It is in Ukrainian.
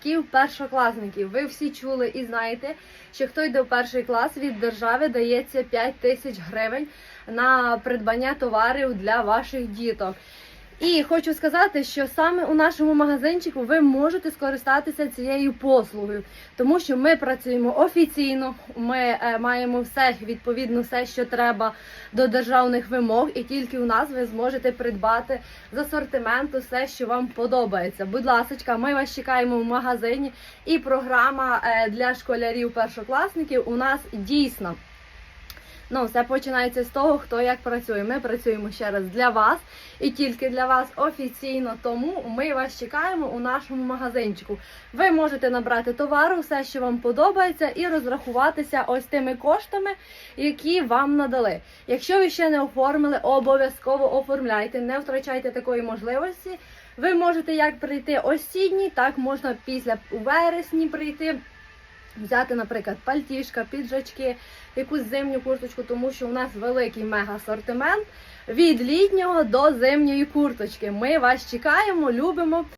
батьків першокласників. Ви всі чули і знаєте, що хто йде в перший клас від держави дається 5 тисяч гривень на придбання товарів для ваших діток. І хочу сказати, що саме у нашому магазинчику ви можете скористатися цією послугою, тому що ми працюємо офіційно, ми е, маємо все відповідно, все, що треба до державних вимог, і тільки у нас ви зможете придбати з асортименту все, що вам подобається. Будь ласка, ми вас чекаємо в магазині, і програма е, для школярів першокласників у нас дійсно. Ну, все починається з того, хто як працює. Ми працюємо ще раз для вас і тільки для вас офіційно. Тому ми вас чекаємо у нашому магазинчику. Ви можете набрати товару, все, що вам подобається, і розрахуватися ось тими коштами, які вам надали. Якщо ви ще не оформили, обов'язково оформляйте, не втрачайте такої можливості. Ви можете як прийти осінній, так можна після у вересні прийти. Взяти, наприклад, пальтішка, піджачки, якусь зимню курточку, тому що у нас великий мега-асортимент від літнього до зимньої курточки. Ми вас чекаємо, любимо.